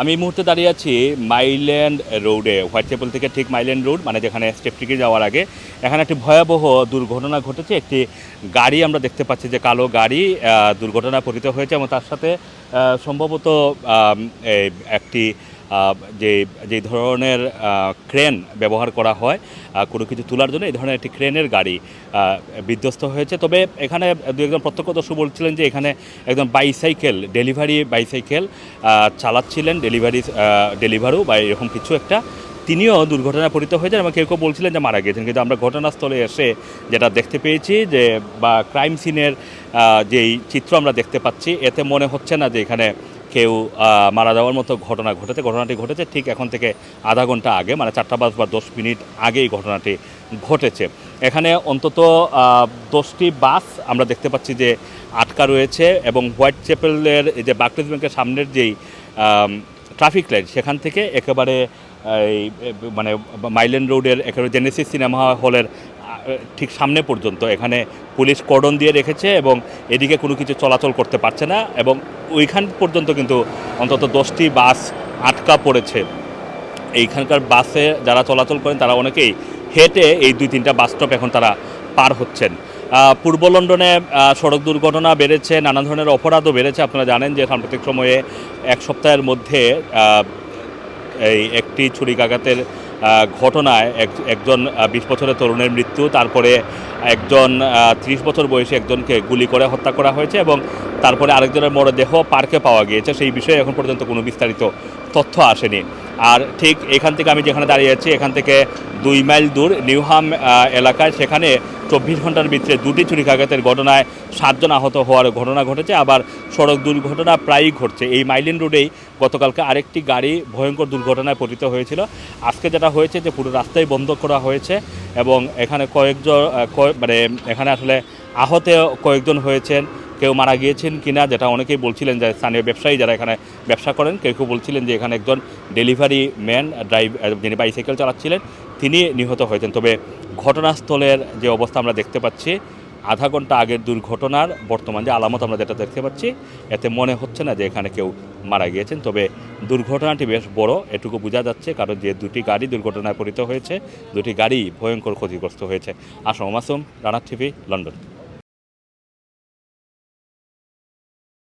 আমি এই মুহূর্তে দাঁড়িয়ে আছি মাইল্যান্ড রোডে, হোয়াইট চ্যাপেল থেকে ঠিক মাইল্যান্ড রোড মানে যেখানে স্টেপটিকে যাওয়ার আগে। এখানে একটি ভয়াবহ দুর্ঘটনা ঘটেছে, একটি গাড়ি আমরা দেখতে পাচ্ছি যে কালো গাড়ি দুর্ঘটনা পতিত হয়েছে এবং তার সাথে সম্ভবত একটি যে যে ধরনের ক্রেন ব্যবহার করা হয় কোনো কিছু তোলার জন্য এই ধরনের একটি ক্রেনের গাড়ি বিধ্বস্ত হয়েছে। তবে এখানে দু একজন প্রত্যক্ষদর্শী বলছিলেন যে এখানে একজন বাইসাইকেল ডেলিভারি বাইসাইকেল চালাচ্ছিলেন ডেলিভারি ডেলিভারু বা এরকম কিছু একটা। তিনিও দুর্ঘটনায় পরিত হয়েছেন এবং কেউ কেউ বলছিলেন যে মারা গিয়েছেন কিন্তু আমরা ঘটনাস্থলে এসে যেটা দেখতে পেয়েছি যে, বা ক্রাইম সিনের যেই চিত্র আমরা দেখতে পাচ্ছি, এতে মনে হচ্ছে না যে এখানে কেউ মারা যাওয়ার মতো ঘটনা ঘটেছে। ঘটনাটি ঘটেছে ঠিক এখন থেকে আধা ঘণ্টা আগে মানে চারটা পাঁচ বা দশ মিনিট আগেই ঘটনাটি ঘটেছে। এখানে অন্তত দশটি বাস আমরা দেখতে পাচ্ছি যে আটকা রয়েছে এবং হোয়াইট চ্যাপেলের যে বাকটেজ ব্যাংকের সামনের যেই ট্রাফিক লাইট সেখান থেকে একেবারে, এই মানে মাইলেন রোডের একেবারে জেনেসিস সিনেমা হলের ঠিক সামনে পর্যন্ত। এখানে পুলিশ কর্ডন দিয়ে রেখেছে এবং এদিকে কোনো কিছু চলাচল করতে পারছে না এবং ওইখান পর্যন্ত কিন্তু অন্তত দশটি বাস আটকা পড়েছে। এইখানকার বাসে যারা চলাচল করেন, তারা অনেকেই হেঁটে এই দুই তিনটা বাস স্টপ এখন তারা পার হচ্ছেন। পূর্ব লন্ডনে সড়ক দুর্ঘটনা বেড়েছে, নানা ধরনের অপরাধও বেড়েছে। আপনারা জানেন যে সাম্প্রতিক সময়ে এক সপ্তাহের মধ্যে এই একটি ছুরিকাঘাতের ঘটনায় এক একজন বিশ বছরের তরুণের মৃত্যু, তারপরে একজন ত্রিশ বছর বয়সী একজনকে গুলি করে হত্যা করা হয়েছে এবং তারপরে আরেকজনের মরদেহ পার্কে পাওয়া গিয়েছে। সেই বিষয়ে এখন পর্যন্ত কোনো বিস্তারিত তথ্য আসেনি। আর ঠিক এখান থেকে আমি যেখানে দাঁড়িয়ে আছি, এখান থেকে দুই মাইল দূর নিউহাম এলাকায় সেখানে চব্বিশ ঘণ্টার ভিতরে দুটি ছুরিকাঘাতের ঘটনায় সাতজন আহত হওয়ার ঘটনা ঘটেছে। আবার সড়ক দুর্ঘটনা প্রায়ই ঘটছে। এই মাইলিন রোডেই গতকালকে আরেকটি গাড়ি ভয়ঙ্কর দুর্ঘটনায় পতিত হয়েছিল। আজকে যেটা হয়েছে যে পুরো রাস্তাই বন্ধ করা হয়েছে এবং এখানে কয়েকজন মানে এখানে আসলে আহত কয়েকজন হয়েছেন। কেউ মারা গিয়েছেন কিনা যেটা অনেকেই বলছিলেন যে স্থানীয় ব্যবসায়ী যারা এখানে ব্যবসা করেন, কেউ কেউ বলছিলেন যে এখানে একজন ডেলিভারি ম্যান, ড্রাইভ যিনি বাইসাইকেল চালাচ্ছিলেন তিনি নিহত হয়েছেন। তবে ঘটনাস্থলের যে অবস্থা আমরা দেখতে পাচ্ছি, আধা ঘণ্টা আগের দুর্ঘটনার বর্তমান যে আলামত আমরা যেটা দেখতে পাচ্ছি, এতে মনে হচ্ছে না যে এখানে কেউ মারা গিয়েছেন। তবে দুর্ঘটনাটি বেশ বড়, এটুকু বোঝা যাচ্ছে কারণ যে দুটি গাড়ি দুর্ঘটনায় পরিত হয়েছে, দুটি গাড়ি ভয়ঙ্কর ক্ষতিগ্রস্ত হয়েছে। Assam Masum Rana TV, London.